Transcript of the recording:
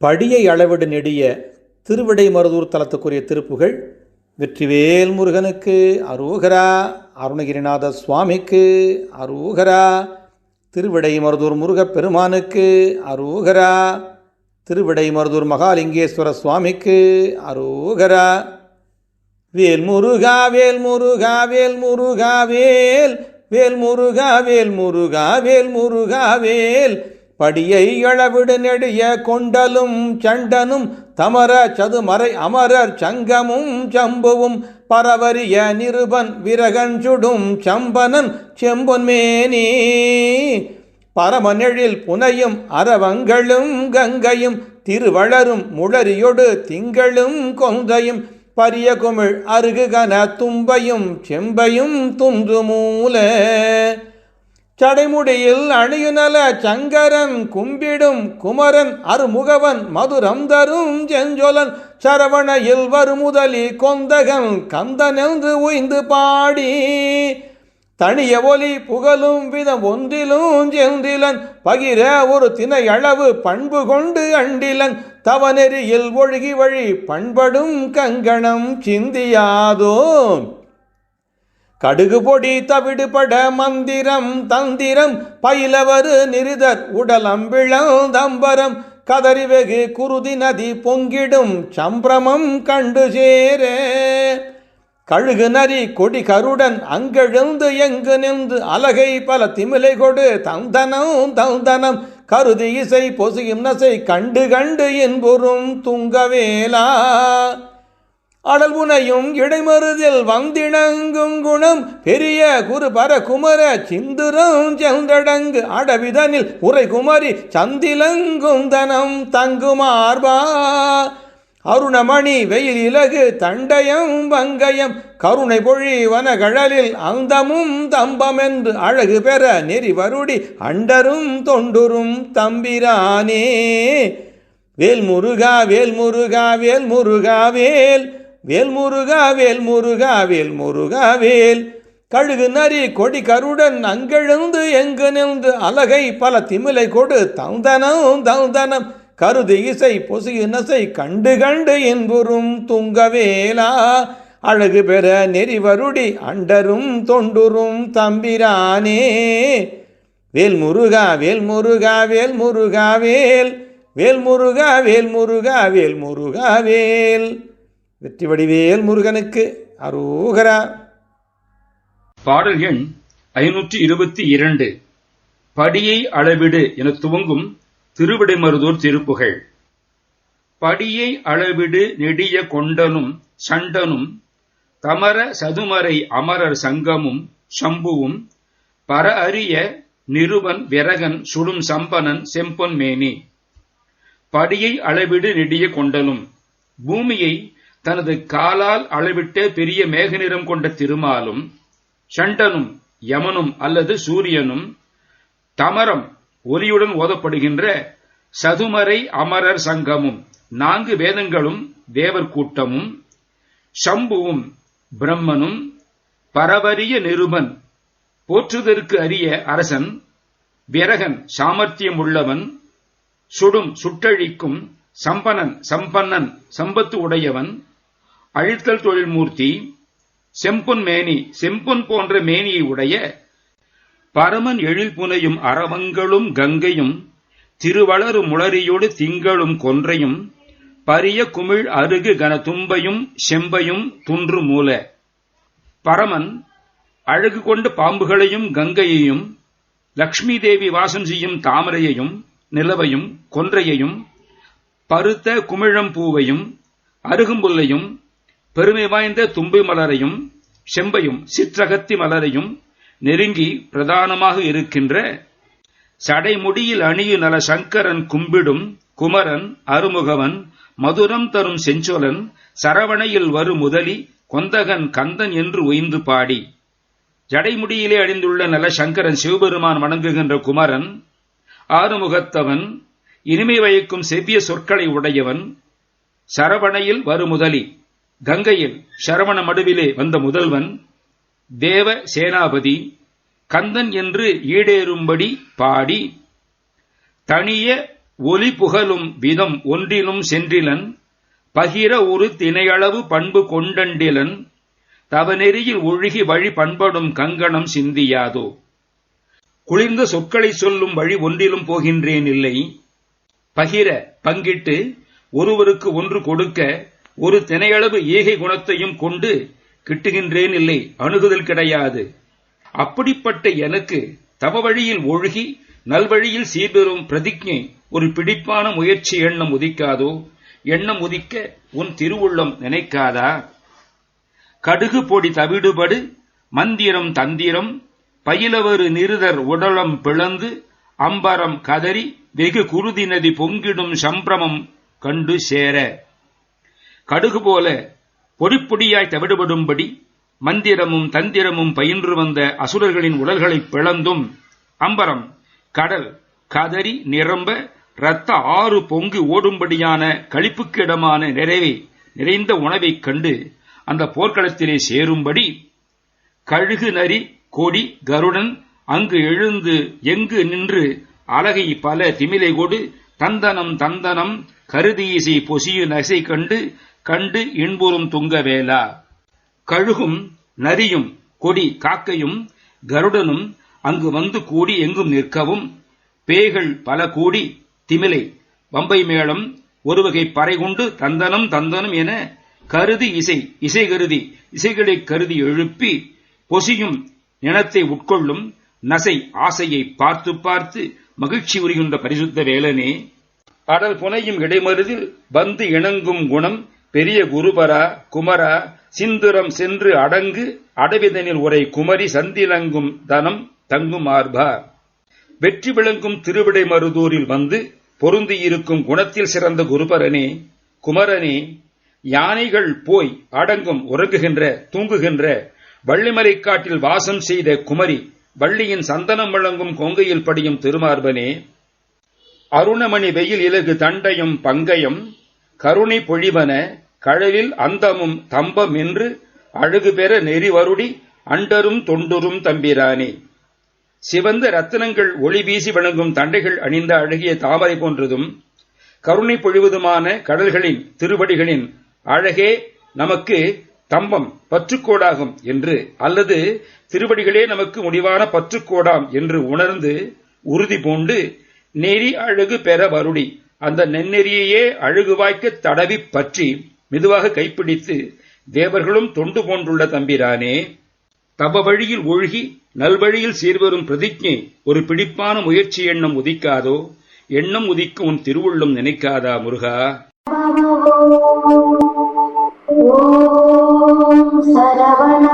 படியை அளவிடு நெடிய திருவிடைமருதூர் தலத்துக்குரிய திருப்புகள் வெற்றிவேல் முருகனுக்கு அரூகரா அருணகிரிநாத சுவாமிக்கு அரூகரா திருவிடைமருதூர் முருகப் பெருமானுக்கு அரூகரா. திருவிடைமருதூர் மகாலிங்கேஸ்வர சுவாமிக்கு அரோகரா. வேல் முருகா வேல் முருகா வேல். முருகா வேல் வேல் முருகா வேல் முருகா வேல் முருகா வேல். படியை அளவிடு நெடிய கொண்டலும் சண்டனும் தமர சதுமறை அமரர் சங்கமும் சம்புவும் பரவரிய நிருபன் விரகன் சுடும் சம்பனன் செம்பொன்மேனி. பரமனெழில் புனையும் அரவங்களும் கங்கையும் திருவளரும் முளரியொடு திங்களும் கொந்தையும் பரிய குமிழ் அருகுகன தும்பையும் செம்பையும் துந்து மூல. சடைமுடியில் அணியுநல சங்கரன் கும்பிடும் குமரன் அருமுகவன் மதுரம் தரும் செஞ்சொலன் சரவணையில் வருமுதலி கொந்தகன் கந்தனென்று உய்ந்து பாடி. தனிய ஒலி புகழும் விதம் ஒன்றிலும் செந்திலன் பகிர ஒரு தினை அளவு பண்பு கொண்டு அண்டிலன். தவநெறியில் ஒழுகி வழி பண்படும் கங்கணம் சிந்தியாதோ கடுகு பொடி தவிடுபட மந்திரம் தந்திரம். பயிலவரு நிரிதர் உடலம்பிளம் தம்பரம். கதறி வெகு குருதி நதி பொங்கிடும் சம்பிரமம் கண்டு சேரே. கழுகு நரி கொடி கருடன் அங்கெழுந்து எங்கு நின்று அலகை பல திமிலை கொடு. தந்தனம் தந்தனம் கருதி இசை பொசியும் நசை கண்டு கண்டு என்புறும் துங்கவேலா. அடல் உனையும் இடைமருதில் வந்திணங்கும் குணம். பெரிய குரு பர குமர சிந்துரம் செந்தடங்கு அடவிதனில் உரை குமரி சந்திலங்குந்தனம் தங்குமார்பா. அருணமணி வெயில் இலகு தண்டயம் வங்கயம் கருணை பொழி வனகழலில் அந்தமும் தம்பமென்று அழகு பெற நெறி வருடி அண்டரும் தொண்டுரும் தம்பிரானே. வேல் முருகா வேல் முருகா வேல். முருகா வேல் வேல் முருகா வேல் முருகா வேல் முருகா வேல். கழுகு நரி கொடி கருடன் அங்கெழுந்து எங்கு நின்று அலகை பல திமிலை கொடு தந்தனம் தந்தனம். கருது இசை பொசு இனசை கண்டு கண்டு என்புறும் துங்கவேலா. அழகு பெற நெறிவருடி அண்டரும் தொண்டுரும் தம்பிரானே. வேல் முருகா வேல் முருகா வேல். முருகா வேல் வேல் முருகா வேல். முருகா வேல் முருகா வேல் வெற்றி வடிவேல் முருகனுக்கு அரோகரா. பாடல் எண் ஐநூற்றி இருபத்தி இரண்டு. படியை அளவிடு என துவங்கும் திருவிடைமருதூர் திருப்புகழ். படியை அளவிடு நெடிய கொண்டனும் சண்டனும் தமர சதுமறை அமரர் சங்கமும் சம்புவும் பர அரிய நிருவன் விரகன் சுடும் சம்பனன் செம்பொன் மேனி. படியை அளவிடு நெடிய கொண்டலும் பூமியை தனது காலால் அளவிட்ட பெரிய மேகநிறம் கொண்ட திருமாலும் சண்டனும் யமனும் அல்லது சூரியனும் தமரம் ஒலியுடன் ஓதப்படுகின்ற சதுமறை அமரர் சங்கமும் நான்கு வேதங்களும் தேவர் கூட்டமும் சம்புவும் பிரம்மனும் பரவரிய நிருபன் போற்றுதற்கு அரிய அரசன் விரகன் சாமர்த்தியம் உள்ளவன் சுடும் சுட்டழிக்கும் சம்பனன் சம்பன்னன் சம்பத்து உடையவன் அழித்தல் தொழில்மூர்த்தி செம்பொன் மேனி செம்பொன் போன்ற மேனியை உடைய பரமன் எழில் புனையும் அரவங்களும் கங்கையும் திருவளரு முளரியோடு திங்களும் கொன்றையும் பரிய குமிழ் அருகு கன தும்பையும் செம்பையும் துன்று மூல. பரமன் அழகு கொண்ட பாம்புகளையும் கங்கையையும் லக்ஷ்மி தேவி வாசம் செய்யும் தாமரையையும் நிலவையும் கொன்றையையும் பருத்த குமிழம் பூவையும் அருகும்புல்லையும் பெருமை வாய்ந்த தும்பை மலரையும் செம்பையும் சிற்றகத்தி மலரையும் நெருங்கி பிரதானமாக இருக்கின்ற சடைமுடியில் அணியு நல சங்கரன் கும்பிடும் குமரன் அருமுகவன் மதுரம் தரும் செஞ்சொலன் சரவணையில் வரு முதலி கொந்தகன் கந்தன் என்று ஒய்ந்து பாடி. ஜடைமுடியிலே அணிந்துள்ள நல சங்கரன் சிவபெருமான் வணங்குகின்ற குமரன் ஆறுமுகத்தவன் இனிமை வயக்கும் செவ்விய சொற்களை உடையவன் சரவணையில் வருமுதலி கங்கையில் சரவண மடுவிலே வந்த முதல்வன் தேவ சேனாபதி கந்தன் என்று ஈடேறும்படி பாடி தனிய ஒலி புகழும் விதம் ஒன்றிலும் சென்றிலன் பகிர ஒரு திணையளவு பண்பு கொண்டண்டிலன் தவநெறியில் ஒழுகி வழி பண்படும் கங்கணம் சிந்தியாதோ? குளிர்ந்த சொற்களை சொல்லும் வழி ஒன்றிலும் போகின்றேன் இல்லை பகிர பங்கிட்டு ஒருவருக்கு ஒன்று கொடுக்க ஒரு தினையளவு ஈகை குணத்தையும் கொண்டு கிட்டுகின்றேன் இல்லை அணுகுதல் கிடையாது. அப்படிப்பட்ட எனக்கு தவ வழியில் ஒழுகி நல்வழியில் சீர்பெறும் பிரதிஜை ஒரு பிடிப்பான முயற்சி எண்ணம் உதிக்காதோ? எண்ணம் உதிக்க உன் திருவுள்ளம் நினைக்காதா? கடுகு பொடி தவிடுபடு மந்திரம் தந்திரம் பயிலவரு நிருதர் உடலம் பிளந்து அம்பரம் கதறி வெகு குருதி நதி பொங்கிடும் சம்பிரமம் கண்டு சேர. கடுகு போல பொடிப்பொடியாய் தவிடுபடும்படி மந்திரமும் தந்திரமும் பயின்று வந்த அசுரர்களின் உடல்களை பிளந்தும் அம்பரம் கடல் கதறி நிரம்ப இரத்த ஆறு பொங்கு ஓடும்படியான களிப்புக்கிடமான நிறைவை நிறைந்த உணவைக் கண்டு அந்த போர்க்களத்திலே சேரும்படி கழுகு நரி கொடி கருடன் அங்கு எழுந்து எங்கு நின்று அழகை பல திமிலை கொடு தந்தனம் தந்தனம் கருதீசை பொசியு நசை கண்டு கண்டு இன்புறும் துங்கவேலா. கழுகும் நரியும் கொடி காக்கையும் கருடனும் அங்கு வந்து கூடி எங்கும் நிற்கவும். பேய்கள் பல கூடி திமிலை பம்பை மேளம் ஒருவகை பறை கொண்டு தந்தனம் தந்தனம் என கருதி இசை இசை கருதி இசைகளை கருதி எழுப்பி பொசியும் நினத்தை உட்கொள்ளும் நசை ஆசையை பார்த்து பார்த்து மகிழ்ச்சி உரிகின்ற பரிசுத்த வேலனே. அடல் புனையும் இடைமருதில் வந்து இணங்கும் குணம் பெரிய குருபரா குமரா சிந்துரம் சென்று அடங்கு அடவிதனில் உரை குமரி சந்திலங்கும் தனம் தங்கும் மார்பா வெற்றி விளங்கும் திருவிடை மருதூரில் வந்து பொருந்தியிருக்கும் குணத்தில் சிறந்த குருபரனே குமரனே யானைகள் போய் அடங்கும் உறங்குகின்ற தூங்குகின்ற வள்ளிமலை காட்டில் வாசம் செய்த குமரி வள்ளியின் சந்தனம் வழங்கும் கொங்கையில் படியும் திருமார்பனே அருணமணி வெயில் இலகு தண்டையும் பங்கையும் கருணை பொழிவன கழலில் அந்தமும் தம்பம் என்று அழகு பெற நெறி வருடி அண்டரும் தொண்டுரும் தம்பிரானே. சிவந்த ரத்தினங்கள் ஒளி வீசி வழங்கும் தண்டைகள் அணிந்த அழகிய தாமரை போன்றதும் கருணை பொழிவதுமான கடல்களின் திருவடிகளின் அழகே நமக்கு தம்பம் பற்றுக்கோடாகும் என்று அல்லது திருவடிகளே நமக்கு முடிவான பற்றுக்கோடாம் என்று உணர்ந்து உறுதி பூண்டு நெறி அழகு பெற வருடி. அந்த நென்னெறியையே அழகு வாய்க்க தடவி பற்றி மெதுவாக கைப்பிடித்து தேவர்களும் தொண்டு போன்றுள்ள தம்பிரானே தப வழியில் ஒழுகி நல்வழியில் சீர்வரும் பிரதிஜை ஒரு பிடிப்பான முயற்சி எண்ணம் உதிக்காதோ எண்ணம் உதிக்கும் உன் திருவுள்ளம் நினைக்காதா முருகா? சரவண